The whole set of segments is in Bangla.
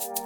তুমি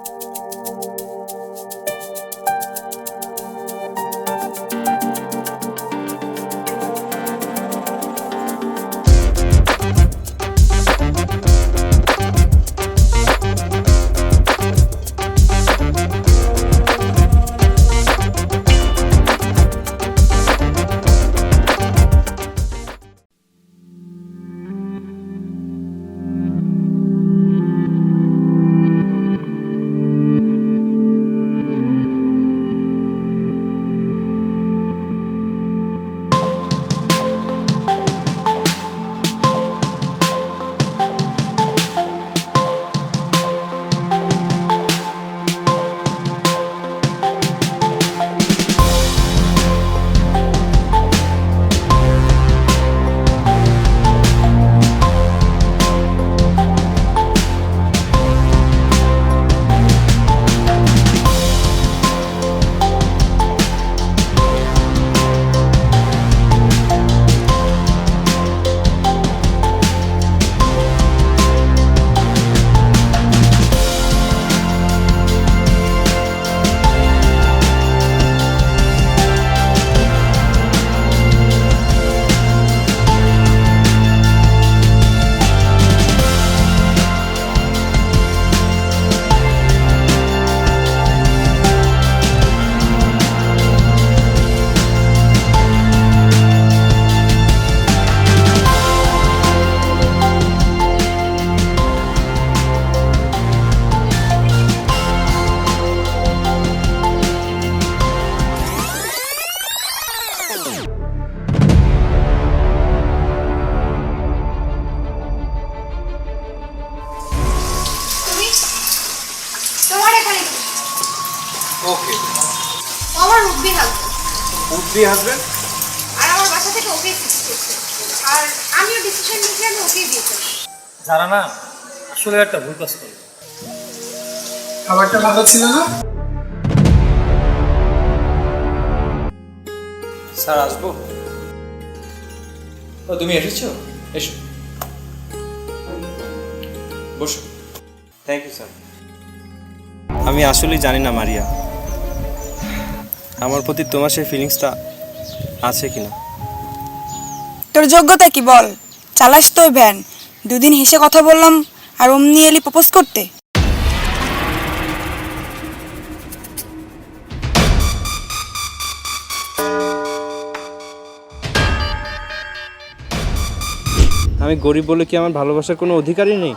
ওকে আমার রুবি থাকবে উদ্দি হাসবেন আর আমার বাসা থেকে ওকে ফিক্স করছে আর আমিও ডিসিশন নিয়েছি আমি ওকেই যারা না আসলে একটা ভুল কাজ করল খাবারটা ভালো ছিল না? স্যার আসব। ও তুমি এসেছ? এসো। বসো। থ্যাংক ইউ স্যার আমি আসলেই জানি না মারিয়া। আমার প্রতি তোমার সেই ফিলিংসটা আছে কিনা? তোর যোগ্যতা কি বল? চালাস তো ভ্যান। দুদিন হেসে কথা বললাম আর অমনি এলি প্রপোজ করতে। আমি গরিব বলে কি আমার ভালোবাসার কোনো অধিকারই নেই?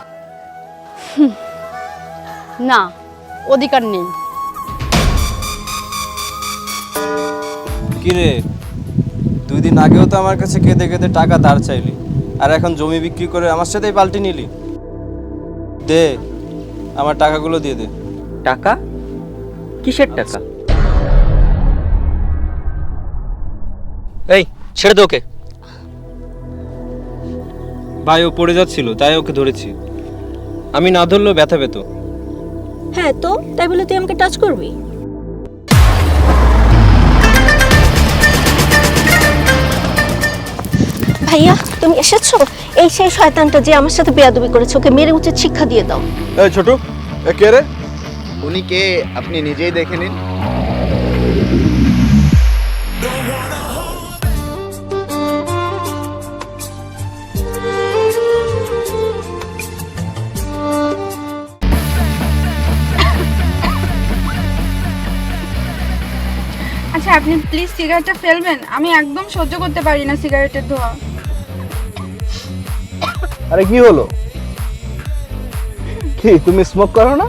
না অধিকার নেই। কিরে? দুই দিন আগেও তো আমার কাছে কেঁদে কেঁদে টাকা ধার চাইলি আর এখন জমি বিক্রি করে আমার সাথেই পাল্টে নিলি। দে আমার টাকাগুলো দিয়ে দে। টাকা? কিসের টাকা? এই ছেড়ে দে ওকে। ভাই ও পড়ে যাচ্ছিল তাই ওকে ধরেছি। আমি না ধরলেও ব্যথা পেত। হ্যাঁ তো? তাই বলে তুই আমাকে টাচ করবি? ভাইয়া তুমি এসেছ? এই সেই শয়তানটা যে আমার সাথে বেয়াদবি করেছে ওকে মেরে উচিত শিক্ষা দিয়ে দাও। এই ছোট এ কে রে? উনি কে? আপনি নিজেই দেখে নিন। আচ্ছা আপনি প্লিজ সিগারেটটা ফেলবেন। আমি একদম সহ্য করতে পারি না সিগারেটের ধোয়া। আরে কি হলো? কি তুমি স্মোক করো না?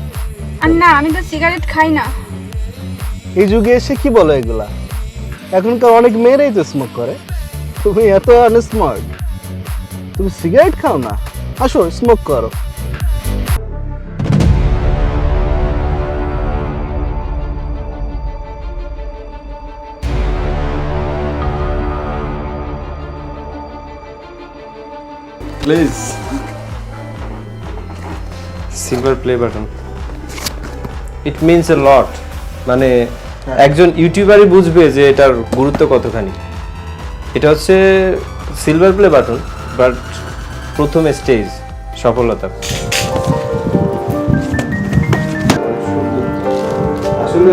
আর না আমি তো সিগারেট খাই না। এই যুগে এসে কি বলো এগুলা? এখনকার অনেক মেয়েরাই তো স্মোক করে। তুমি এত আনস্মার্ট তুমি সিগারেট খাও না? আসো স্মোক করো। Please silver play button it means a lot মানে একজন ইউটিউবারই বুঝবে যে এটার গুরুত্ব কতখানি। এটা হচ্ছে সিলভার প্লে বাটন বাট প্রথম স্টেজ সফলতা।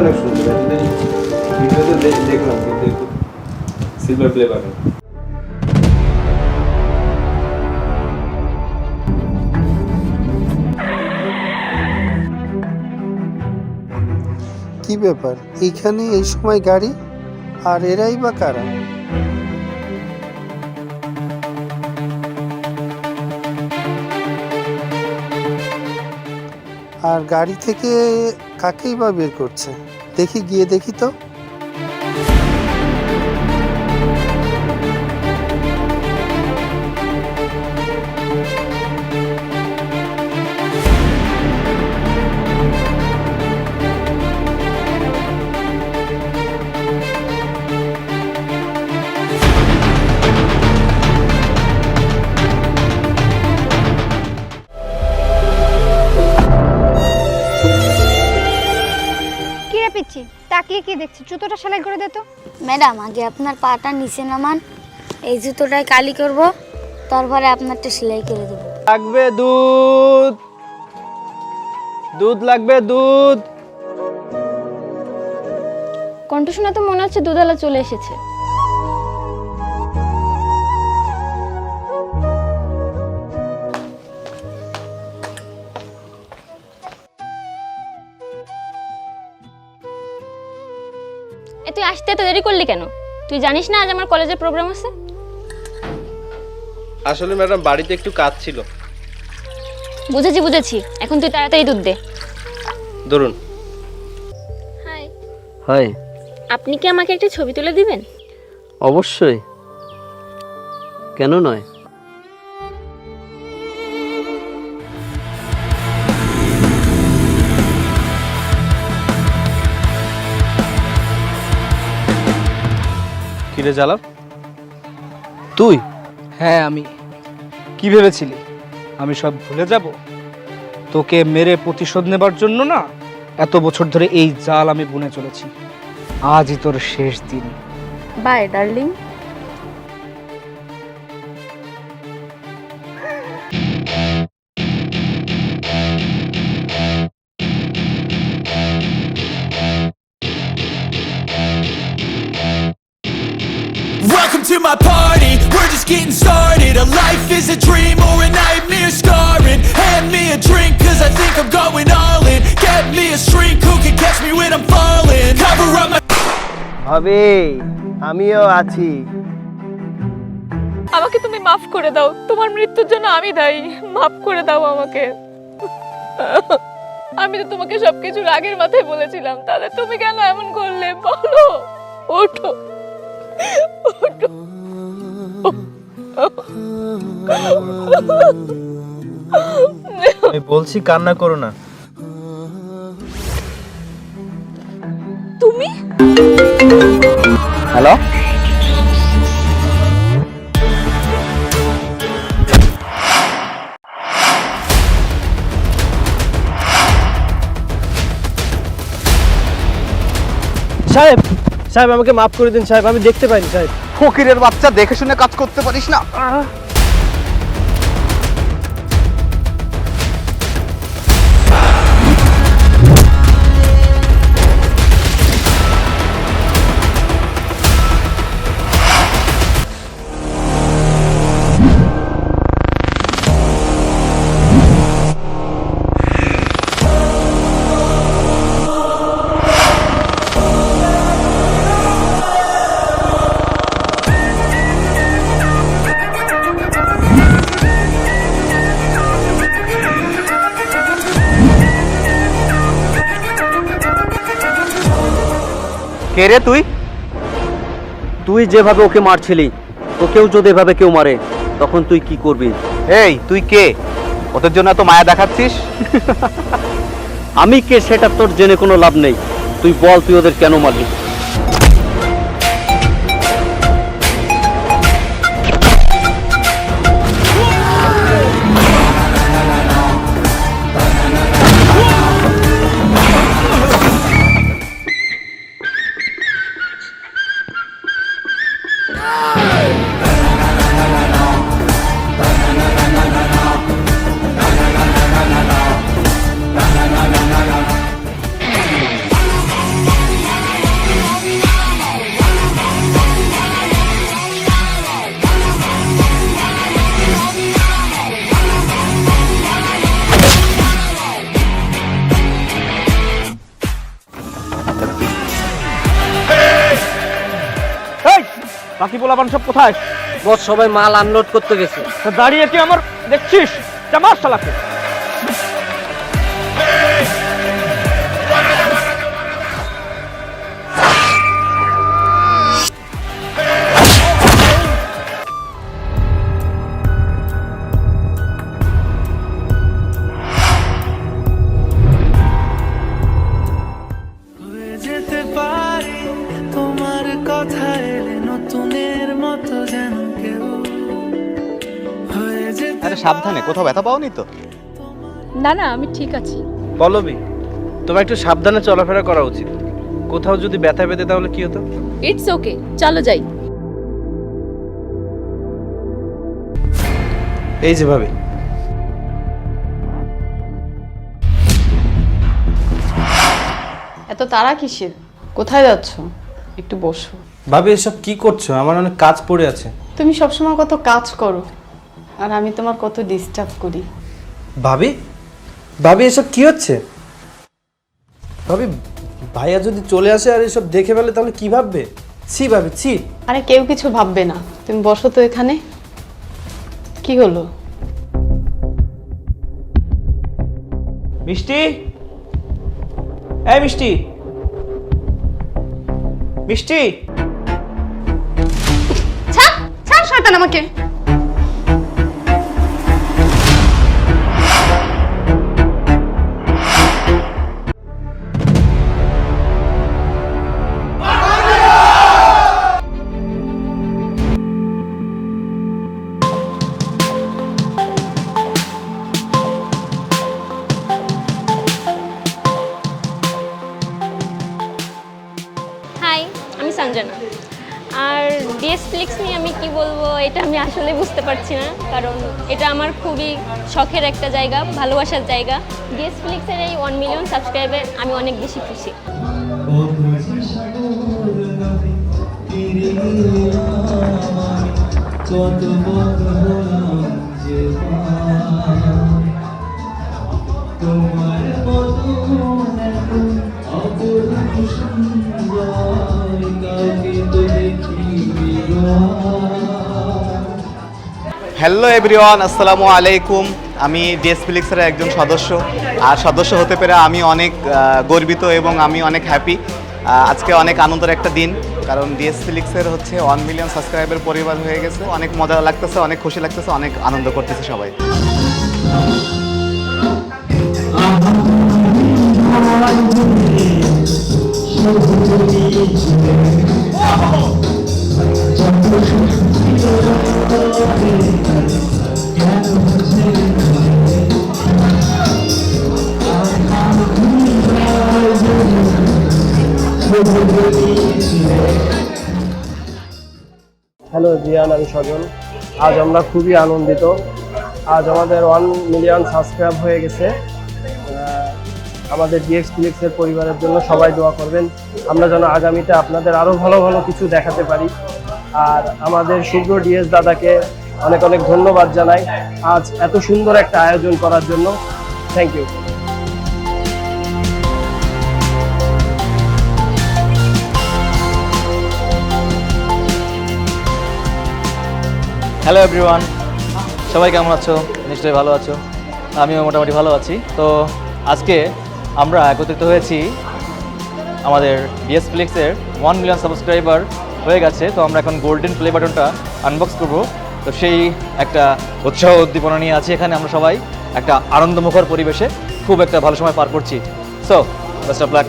অনেক সুন্দর দেখলাম কিন্তু সিলভার প্লে বাটন কি ব্যাপার? এইখানে এই সময় গাড়ি? আর এরাই বা কারা? আর গাড়ি থেকে কাকেই বা বের করছে? দেখি, গিয়ে দেখি তো। তাকিয়ে কি দেখছিস জুতোটা সেলাই করে দে তো। ম্যাডাম আগে আপনার পাটা নিচে নামান এই জুতোটাই কালি করব তারপরে আপনারটা সেলাই করে দেব। লাগবে দুধ। দুধ লাগবে দুধ। কণ্ঠ শোনা তো মনে হচ্ছে দুধালা চলে এসেছে। এ তুই আসতে এত দেরি করলি কেন? তুই জানিস না আজ আমার কলেজের প্রোগ্রাম আছে? আসলে ম্যাডাম বাড়িতে একটু কাজ ছিল। বুঝেছি বুঝেছি। এখন তুই তাড়াতাড়ি দুধ দে। ধরুন। হাই হয় আপনি কি আমাকে একটা ছবি তুলে দিবেন? অবশ্যই। কেন নয়? কিরে জ্বালাব তুই? হ্যাঁ আমি। কি ভেবেছিলি? আমি সব ভুলে যাব? তোকে মেরে প্রতিশোধ নেবার জন্য না এত বছর ধরে এই জাল আমি বুনে চলেছি। আজই তোর শেষ দিন। বাই ডার্লিং হবে আমিও আছি। আমাকে তুমি মাফ করে দাও তোমার মৃত্যুর জন্য আমি দায়ী মাফ করে দাও আমাকে। আমি তো তোমাকে সবকিছুর আগের মাথায় বলেছিলাম তাহলে তুমি কেন এমন করলে? বলো ওঠো ওঠো। আমি বলছি কান্না করো না। তুমি? হ্যালো সাহেব সাহেব আমাকে মাফ করে দিন সাহেব আমি দেখতে পাইনি সাহেব। ফকিরের বাচ্চা দেখে শুনে কাজ করতে পারিস না? কে রে তুই? তুই যেভাবে ওকে মারছিলি তোকেও যদি এভাবে কেউ মারে তখন তুই কি করবি? এই তুই কে? ওদের জন্য এত মায়া দেখাচ্ছিস? আমি কে সেটা তোর জেনে কোনো লাভ নেই। তুই বল তুই ওদের কেন মারলি? কোথায়? বস সবাই মাল আনলোড করতে গেছে। দাঁড়িয়ে কি আমার দেখছিস? জামার শালাকে সাবধানে কোথাও ব্যথা পাওনি তো? না না আমি ঠিক আছি। পল্লবী তোমার একটু সাবধানে চলাফেরা করা উচিত। কোথাও যদি ব্যথা পেতে তাহলে কি হতো? ইটস ওকে চলো যাই। এই যে ভাবে। এত তারা কিসের? কোথায় যাচ্ছ? একটু বসো। ভাবি এসব কি করছ? আমার অনেক কাজ পড়ে আছে। তুমি সবসময় কত কাজ করো। আর আমি তোমার কত ডিস্টার্ব করি। ভাবি? ভাবি এসব কি হচ্ছে? ভাবি ভাইয়া যদি চলে আসে আর এসব দেখে ফেলে তাহলে কি ভাববে? ছি ভাবি ছি। আরে কেউ কিছু ভাববে না। তুমি বসো তো এখানে। কি হলো? মিষ্টি? এই মিষ্টি। মিষ্টি? ছাড় ছাড় শয়তান আমাকে। বলব, এটা আমি আসলে বুঝতে পারছি না, কারণ এটা আমার খুবই শখের একটা জায়গা, ভালোবাসার জায়গা। ডিএস ফ্লিক্সের এই ওয়ান মিলিয়ন সাবস্ক্রাইবার আমি অনেক বেশি খুশি। হ্যালো এভরিওয়ান আসসালামু আলাইকুম আমি ডিএস ফিলিক্সের একজন সদস্য। আর সদস্য হতে পেরে আমি অনেক গর্বিত এবং আমি অনেক হ্যাপি আজকে অনেক আনন্দের একটা দিন, কারণ ডিএস ফিলিক্সের হচ্ছে ওয়ান মিলিয়ন সাবস্ক্রাইবার পরিবার হয়ে গেছে। অনেক মজা লাগতেছে, অনেক খুশি লাগতেছে, অনেক আনন্দ করতেছে সবাই। হ্যালো জিয়ান আমি সজন আজ আমরা খুবই আনন্দিত। আজ আমাদের ওয়ান মিলিয়ন সাবস্ক্রাইব হয়ে গেছে। আমাদের ডিএক্স ফিলিক্সের পরিবারের জন্য সবাই দোয়া করবেন। আমরা যেন আগামীতে আপনাদের আরও ভালো ভালো কিছু দেখাতে পারি। আর আমাদের শুভ্র ডিএস দাদাকে অনেক অনেক ধন্যবাদ জানাই। আজ এত সুন্দর একটা আয়োজন করার জন্য। থ্যাংক ইউ হ্যালো এভরিওয়ান সবাই কেমন আছো? নিশ্চয়ই ভালো আছো। আমিও মোটামুটি ভালো আছি। তো আজকে আমরা একত্রিত হয়েছি আমাদের ডিএস ফ্লিক্সের ওয়ান মিলিয়ন সাবস্ক্রাইবার হয়ে গেছে, তো আমরা এখন গোল্ডেন প্লে বাটনটা আনবক্স করব। তো সেই একটা উৎসাহ উদ্দীপনা নিয়ে আছি এখানে আমরা সবাই, একটা আনন্দমুখর পরিবেশে। খুব একটা ভালো সময় পার করছি। So best of luck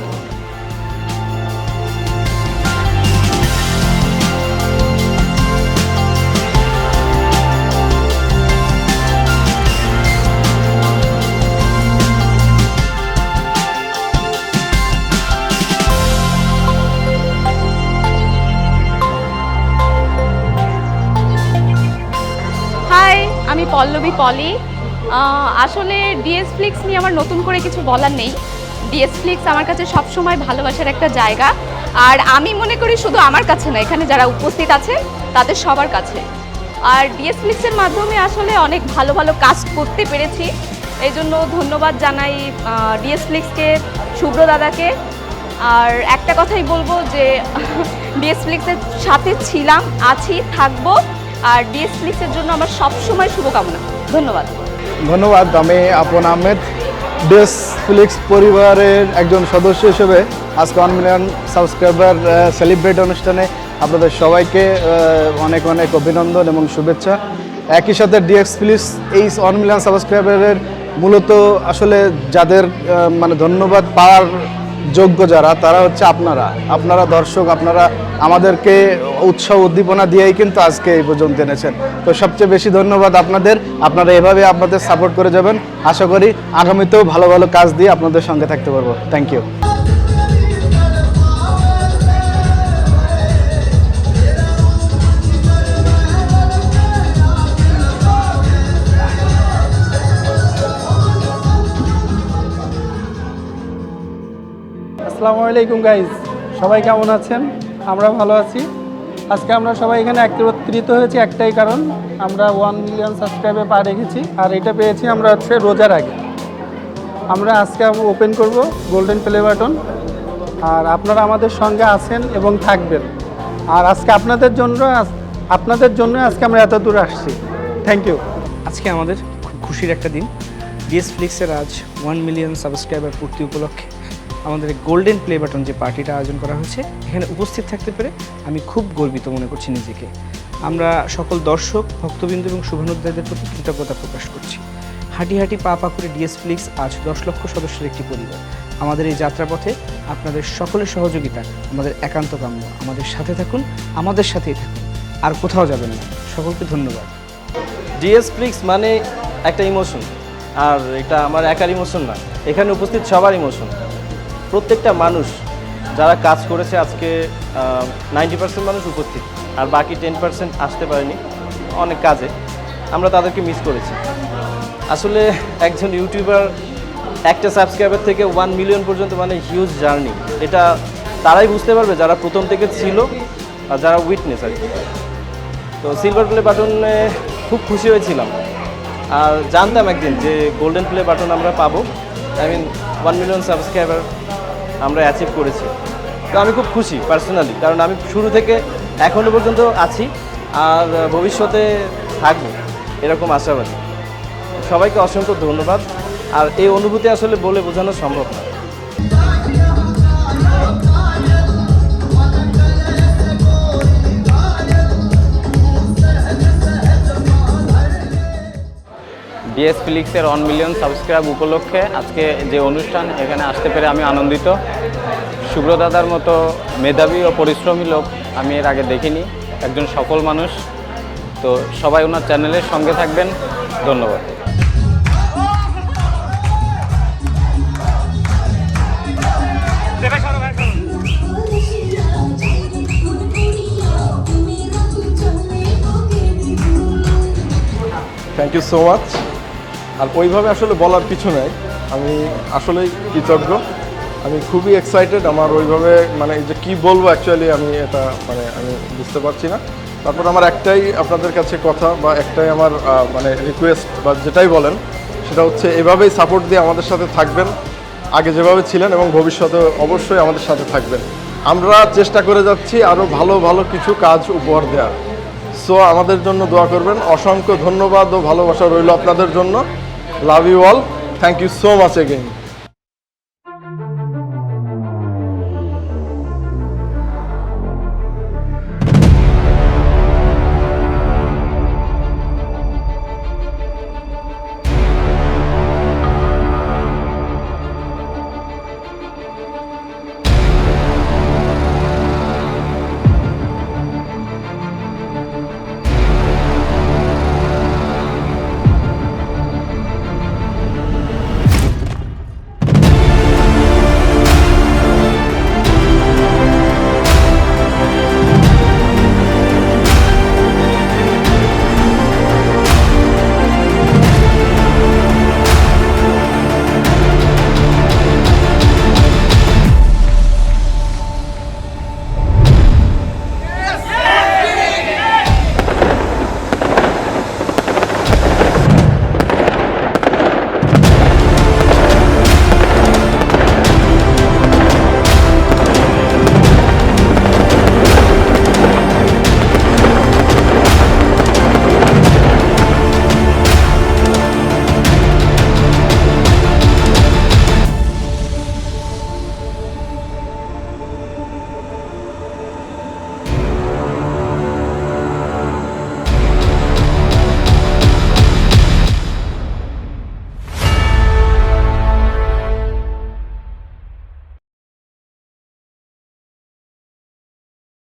Pallavi, Poli. আসলে ডিএস ফ্লিক্স নিয়ে আমার নতুন করে কিছু বলার নেই। ডিএস ফ্লিক্স আমার কাছে সবসময় ভালোবাসার একটা জায়গা। আর আমি মনে করি শুধু আমার কাছে না, এখানে যারা উপস্থিত আছে, তাদের সবার কাছে। আর ডিএস ফ্লিক্সের মাধ্যমে আসলে অনেক ভালো ভালো কাজ করতে পেরেছি। এই জন্য ধন্যবাদ জানাই ডিএস ফ্লিক্সকে, শুভ্র দাদাকে। আর একটা কথাই বলব যে ডিএসফ্লিক্সের সাথে ছিলাম, আছি, থাকব। আর ডিএসফ্লিক্সের জন্য আমার সবসময় শুভকামনা। ধন্যবাদ। ধন্যবাদ, আমি আপন আহমেদ। ডেস ফিলিক্স পরিবারের একজন সদস্য হিসেবে আজকে ওয়ান মিলিয়ন সাবস্ক্রাইবার সেলিব্রেট অনুষ্ঠানে আপনাদের সবাইকে অনেক অনেক অভিনন্দন এবং শুভেচ্ছা। একই সাথে ডিএক্স ফিলিক্স এই ওয়ান মিলিয়ন সাবস্ক্রাইবারের মূলত আসলে যাদের মানে ধন্যবাদ পাওয়ার যোগ্য যারা, তারা হচ্ছে আপনারা। আপনারা দর্শক, আপনারা আমাদেরকে উৎসাহ উদ্দীপনা দিয়েই কিন্তু আজকে এই পর্যন্ত এনেছেন। তো সবচেয়ে বেশি ধন্যবাদ আপনাদের। আপনারা এভাবে আপনাদের সাপোর্ট করে যাবেন। আশা করি আগামীতেও ভালো ভালো কাজ দিয়ে আপনাদের সঙ্গে থাকতে পারব। থ্যাংক ইউ আসসালামু আলাইকুম গাইজ সবাই কেমন আছেন? আমরা ভালো আছি। আজকে আমরা সবাই এখানে একত্রিত হয়েছি, একটাই কারণ। আমরা ওয়ান মিলিয়ন সাবস্ক্রাইবে পা রেখেছি, আর এটা পেয়েছি আমরা হচ্ছে রোজার আগে। আমরা আজকে ওপেন করব গোল্ডেন প্লে বাটন আর আপনারা আমাদের সঙ্গে আছেন এবং থাকবেন। আর আজকে আপনাদের জন্য আপনাদের জন্য আজকে আমরা এত দূর আসছি। থ্যাংক ইউ আজকে আমাদের খুব খুশির একটা দিন। ডিএস ফ্লিক্সের আজ ওয়ান মিলিয়ন সাবস্ক্রাইবার পূর্তি উপলক্ষে। আমাদের গোল্ডেন প্লে বাটন যে পার্টিটা আয়োজন করা হয়েছে, এখানে উপস্থিত থাকতে পেরে আমি খুব গর্বিত মনে করছি নিজেকে। আমরা সকল দর্শক, ভক্তবিন্দু এবং শুভানুদ্দায়ীদের প্রতি কৃতজ্ঞতা প্রকাশ করছি। হাঁটি হাঁটি পা পা করে ডিএস ফ্লিক্স আজ দশ লক্ষ সদস্যের একটি পরিবার। আমাদের এই যাত্রাপথে আপনাদের সকলের সহযোগিতা, আমাদের একান্ত কাম্য আমাদের সাথে থাকুন, আমাদের সাথেই থাকুন। আর কোথাও যাবেন না। সকলকে ধন্যবাদ। ডিএস ফ্লিক্স মানে একটা ইমোশন আর এটা আমার একার ইমোশন না। এখানে উপস্থিত সবার ইমোশন প্রত্যেকটা মানুষ যারা কাজ করেছে আজকে নাইনটি পার্সেন্ট মানুষ উপস্থিত, আর বাকি টেন পার্সেন্ট আসতে পারেনি অনেক কাজে। আমরা তাদেরকে মিস করেছি। আসলে একজন ইউটিউবার একটা সাবস্ক্রাইবার থেকে ওয়ান মিলিয়ন পর্যন্ত মানে হিউজ জার্নি এটা তারাই বুঝতে পারবে যারা প্রথম থেকে ছিল আর যারা উইটনেস আর তো সিলভার প্লে বাটনে খুব খুশি হয়েছিলাম। আর জানতাম একদিন যে গোল্ডেন প্লে বাটন আমরা পাবো। I mean one million subscriber আমরা অ্যাচিভ করেছি। তো আমি খুব খুশি পার্সোনালি কারণ আমি শুরু থেকে এখনও পর্যন্ত আছি, আর ভবিষ্যতে থাকব, এরকম আশাবাদী। সবাইকে অসংখ্য ধন্যবাদ, আর এই অনুভূতি আসলে বলে বোঝানো সম্ভব না। ডিএস ফিলিক্সের ওয়ান মিলিয়ন সাবস্ক্রাইব উপলক্ষে আজকে যে অনুষ্ঠান এখানে আসতে পেরে আমি আনন্দিত। সুব্রদাদার মতো মেধাবী ও পরিশ্রমী লোক আমি এর আগে দেখিনি, একজন সফল মানুষ। তো সবাই ওনার চ্যানেলের সঙ্গে থাকবেন। ধন্যবাদ। থ্যাংক ইউ সো মাচ আর ওইভাবে আসলে বলার কিছু নাই। আমি আসলেই কৃতজ্ঞ। আমি খুবই এক্সাইটেড আমার ওইভাবে মানে যে কী বলব অ্যাকচুয়ালি আমি এটা মানে আমি বুঝতে পারছি না। তারপর আমার একটাই আপনাদের কাছে কথা বা একটাই আমার মানে রিকোয়েস্ট বা যেটাই বলেন, সেটা হচ্ছে এভাবেই সাপোর্ট দিয়ে আমাদের সাথে থাকবেন। আগে যেভাবে ছিলেন এবং ভবিষ্যতে অবশ্যই আমাদের সাথে থাকবেন। আমরা চেষ্টা করে যাচ্ছি আরও ভালো ভালো কিছু কাজ উপহার দেওয়ার সো আমাদের জন্য দোয়া করবেন। অসংখ্য ধন্যবাদ ও ভালোবাসা রইল আপনাদের জন্য। Love you all thank you so much again